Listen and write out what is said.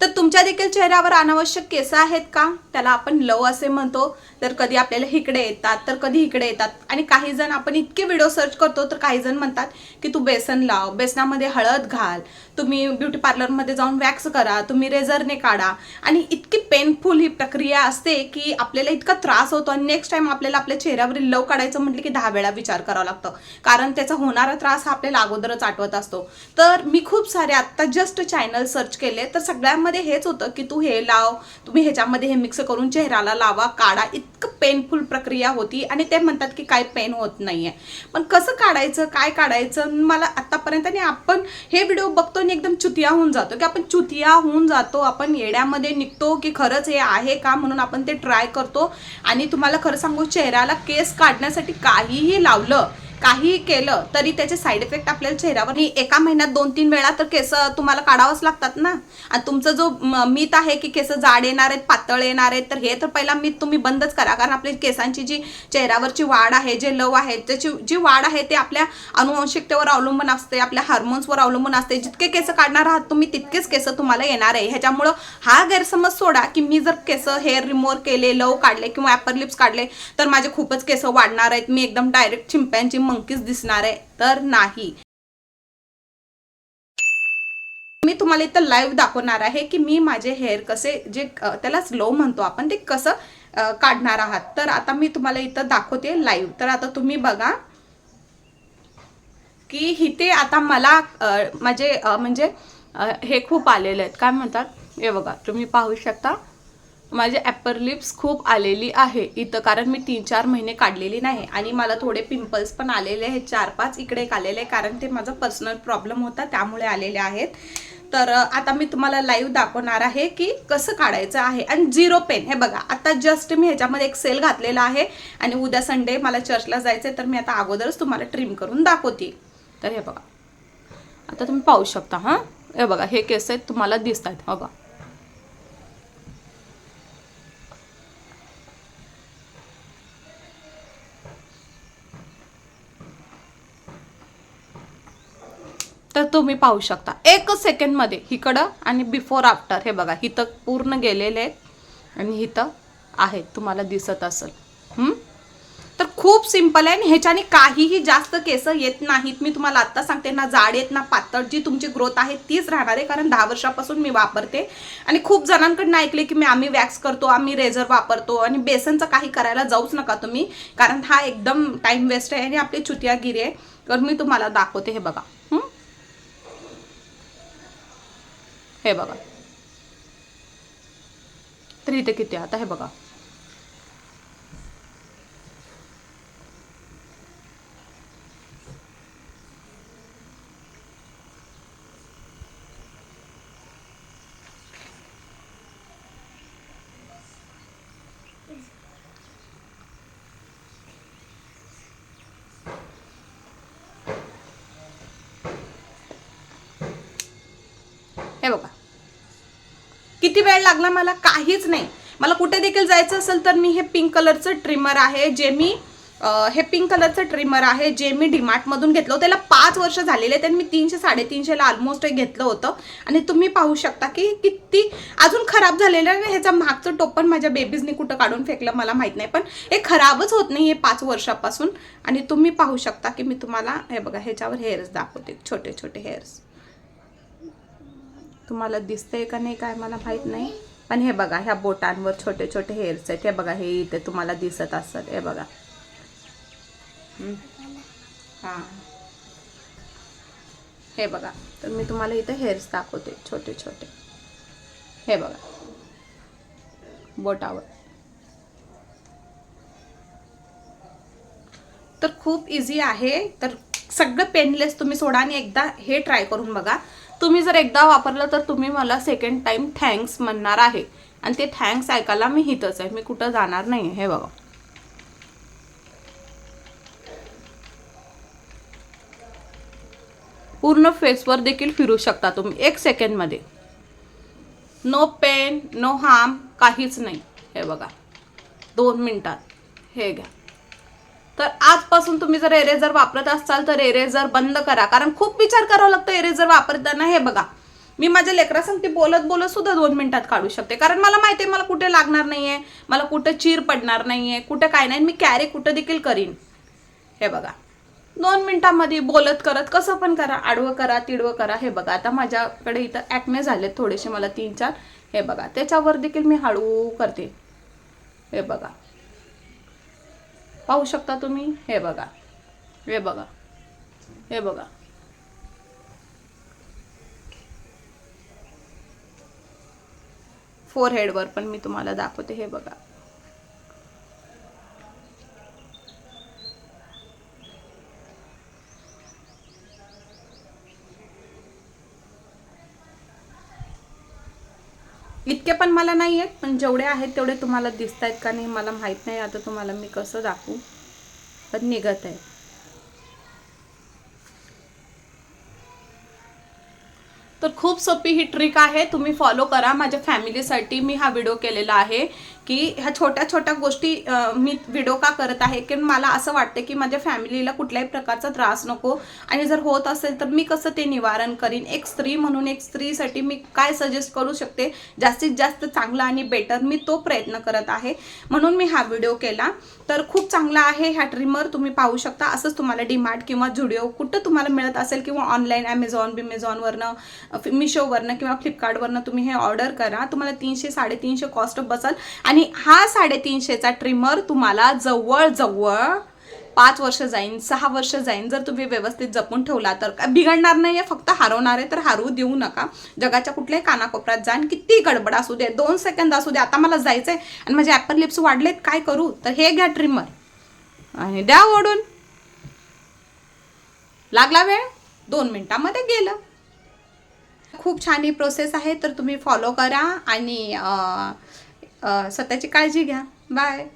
तर तुमच्या देखील चेहऱ्यावर अनावश्यक केस आहेत का? त्याला आपण लव असे म्हणतो. तर कधी आपल्याला इकडे येतात तर कधी इकडे येतात. आणि काही जण आपण इतके व्हिडिओ सर्च करतो तर काही जण म्हणतात की तू बेसन लाव बेसनामध्ये हळद घाल. तुम्ही ब्युटी पार्लरमध्ये जाऊन वॅक्स करा तुम्ही रेझरने काढा. आणि इतकी पेनफुल ही प्रक्रिया असते की आपल्याला इतका त्रास होतो. आणि नेक्स्ट टाइम आपल्याला आपल्या चेहऱ्यावरील लव काढायचं म्हटलं की दहा वेळा विचार करावा लागतो. कारण त्याचा होणारा त्रास हा आपल्याला अगोदरच आठवत असतो. तर मी खूप सारे आत्ता जस्ट चॅनल सर्च केले. तर सगळ्यामध्ये हेच होतं की तू हे लाव तुम्ही ह्याच्यामध्ये हे मिक्स करून चेहऱ्याला लावा काढा. इतकं पेनफुल प्रक्रिया होती आणि ते म्हणतात की काय पेन होत नाहीये. पण कसं काढायचं काय काढायचं? मला आतापर्यंत आणि आपण हे व्हिडिओ बघतो आणि एकदम चुतिया होऊन जातो. की आपण चुतिया होऊन जातो आपण येड्यामध्ये निघतो की खरंच हे आहे का म्हणून आपण ते ट्राय करतो. आणि तुम्हाला खरं सांगू चेहऱ्याला केस काढण्यासाठी काहीही लावलं काही केलं तरी त्याचे साईड इफेक्ट आपल्याला चेहऱ्यावर एका महिन्यात दोन तीन वेळा तर केस तुम्हाला काढावंच लागतात ना. आणि तुमचं जो म- आहे की केस जाड येणार आहेत पातळ येणार आहेत तर हे तर पहिला मीत तुम्ही बंदच करा. कारण आपली केसांची जी चेहऱ्यावरची वाढ आहे जे लव आहे त्याची जी वाढ आहे ते आपल्या अनुवंशिकतेवर अवलंबून असते आपल्या हार्मोन्सवर अवलंबून असते. जितके केस काढणार आहात तुम्ही तितकेच केस तुम्हाला येणार आहे. ह्याच्यामुळं हा गैरसमज सोडा की मी जर केस हेअर रिमूव्हर केले लव काढले किंवा ॲपर लिप्स काढले तर माझे खूपच केस वाढणार आहेत. मी एकदम डायरेक्ट चिंप्यांची मंकीच दिसणार आहे तर नाही. मी तुम्हाला इथं लाईव्ह दाखवणार आहे की मी माझे हेअर कसे जे त्याला स्लो म्हणतो आपण ते कसं काढणार आहात. तर आता मी तुम्हाला इथं दाखवते लाईव्ह तर आता तुम्ही बघा की इथे आता मला माझे म्हणजे हे खूप आलेले आहेत. काय म्हणतात? हे बघा तुम्ही पाहू शकता. माझे ॲपर लिप्स खूप आलेली आहे. इथं कारण मी तीन चार महिने काढलेली नाही आणि मला थोडे पिंपल्स पण आलेले आहेत. चार पाच इकडे एक आलेले आहे कारण ते माझा पर्सनल प्रॉब्लेम होता त्यामुळे आलेले आहेत. तर आता मी तुम्हाला लाईव्ह दाखवणार आहे की कसं काढायचं आहे. आणि झिरो पेन हे बघा आता जस्ट मी ह्याच्यामध्ये एक सेल घातलेला आहे आणि उद्या संडे मला चर्चला जायचं आहे तर मी आता अगोदरच तुम्हाला ट्रिम करून दाखवते. तर हे बघा आता तुम्ही पाहू शकता हां? हे बघा हे केस आहेत तुम्हाला दिसत आहेत हो बघा. तर तुम्ही पाहू शकता. एकच सेकंडमध्ये इकडं आणि बिफोर आफ्टर हे बघा इथं पूर्ण गेलेले आहेत आणि इथं आहेत तुम्हाला दिसत असेल. तर खूप सिंपल आहे आणि ह्याच्याने काहीही जास्त केस येत नाहीत. मी तुम्हाला आत्ता सांगते ना जाड येत ना पातळ. जी तुमची ग्रोथ आहे तीच राहणार आहे. कारण दहा वर्षापासून मी वापरते. आणि खूप जणांकडनं ऐकले की मी आम्ही वॅक्स करतो आम्ही रेझर वापरतो. आणि बेसनचं काही करायला जाऊच नका तुम्ही. कारण हा एकदम टाईम वेस्ट आहे आणि आपली चुतियागिरी आहे. तर मी तुम्हाला दाखवते हे बघा. हे बघा. तर इथे किती आता हे बघा हे बघा किती वेळ लागला मला? काहीच नाही. मला कुठे देखील जायचं असेल तर मी हे पिंक कलरचं ट्रिमर आहे जे मी हे पिंक कलरचं ट्रिमर आहे जे मी डीमार्टमधून घेतलं होतं. त्याला पाच वर्ष झालेले आहेत मी तीनशे साडेतीनशेला ऑलमोस्ट घेतलं होतं. आणि तुम्ही पाहू शकता की किती अजून खराब झालेलं आहे. ह्याचा मागचं टोपण माझ्या बेबीजनी कुठं काढून फेकलं मला माहीत नाही. पण हे खराबच होत नाही हे पाच वर्षापासून. आणि तुम्ही पाहू शकता की मी तुम्हाला हे बघा ह्याच्यावर हेअर्स दाखवते. छोटे छोटे हेअर्स तुम्हाला दिसतंय का नाही काय मला माहीत नाही. पण हे बघा ह्या बोटांवर छोटे छोटे हेअर्स आहेत. हे बघा हे इथे तुम्हाला दिसत असत हे बघा. हा हां. हे बघा तर मी तुम्हाला इथे हेअर्स दाखवते छोटे छोटे. हे बघा. बोटावर. तर खूप इझी आहे. तर सगळं पेनलेस तुम्ही सोडा आणि एकदा हे ट्राय करून बघा. तुम्ही जर एकदा वापरलं तर तुम्ही मला सेकंड टाइम थँक्स म्हणणार आहे. आणि ते थँक्स ऐकायला मी हितच आहे. मी कुठं जाणार नाही हे बघा. पूर्ण फेसवर देखील फिरू शकता तुम्ही एक सेकंडमध्ये नो पेन नो हार्म काहीच नाही. हे बघा. दोन मिनटात. हे घ्या. तर आजपासून तुम्ही जर एरेझर वापरत असाल तर एरेझर बंद करा. कारण खूप विचार करावा लागतो एरेझर वापरताना. हे बघा मी माझ्या लेकरा सांगते बोलत बोलत सुद्धा दोन मिनिटात काढू शकते. कारण मला माहिती आहे मला कुठे लागणार नाही आहे मला कुठं चीर पडणार नाही आहे कुठं काय नाही. मी कॅरी कुठं देखील करीन. हे बघा दोन मिनिटांमध्ये बोलत करत कसं पण करा. आडवं करा तिडवं करा. हे बघा आता माझ्याकडे इथं ॲक्ने झाले थोडेसे मला तीन चार. हे बघा त्याच्यावर देखील मी हळू करते. हे बघा पाहू शकता तुम्ही? हे बघा. हे बघा. हे बघा. फोरहेडवर पण मी तुम्हाला दाखवते. हे बघा. इतके पण मला नाही आहेत पण जेवढे आहेत तेवढे तुम्हाला दिसत आहेत का नाही मला माहीत नाही. आता तुम्हाला मी कसं दाखवू? पण निघत आहे तर खूप सोपी ही ट्रिक आहे. तुम्ही फॉलो करा. माझ्या फॅमिलीसाठी मी हा व्हिडिओ केलेला आहे. की ह्या छोट्या छोट्या गोष्टी मी व्हिडिओ का करत आहे? की मला असं वाटतं की माझ्या फॅमिलीला कुठल्याही प्रकारचा त्रास नको. आणि जर होत असेल तर मी कसं ते निवारण करीन? एक स्त्री म्हणून एक स्त्रीसाठी मी काय सजेस्ट करू शकते? जास्तीत जास्त चांगला आणि बेटर मी तो प्रयत्न करत आहे. म्हणून मी हा व्हिडिओ केला. तर खूप चांगला आहे ह्या ट्रिमर तुम्ही पाहू शकता. असंच तुम्हाला डीमार्ट किंवा झुडिओ कुठं तुम्हाला मिळत असेल किंवा ऑनलाईन ॲमेझॉन बिमेझॉनवरनं मिशोवरनं किंवा फ्लिपकार्टवरनं तुम्ही हे ऑर्डर करा. तुम्हाला तीनशे साडेतीनशे कॉस्ट बसल. आणि हा साडेतीनशेचा ट्रिमर तुम्हाला जवळजवळ पाच वर्ष जाईन सहा वर्ष जाईन. जर तुम्ही व्यवस्थित जपून ठेवला तर बिघडणार नाही आहे फक्त हरवणार आहे तर हरवू देऊ नका. जगाच्या कुठल्याही कानाकोपऱ्यात जा आणि किती गडबड असू दे दोन सेकंद असू दे आता मला जायचंय आणि माझे ॲपल लिप्स वाढलेत काय करू? तर हे घ्या ट्रिमर आणि द्या ओढून. लागला वेळ? दोन मिनटामध्ये गेलं. खूप छान ही प्रोसेस आहे तर तुम्ही फॉलो करा आणि स्वतःची काळजी घ्या. बाय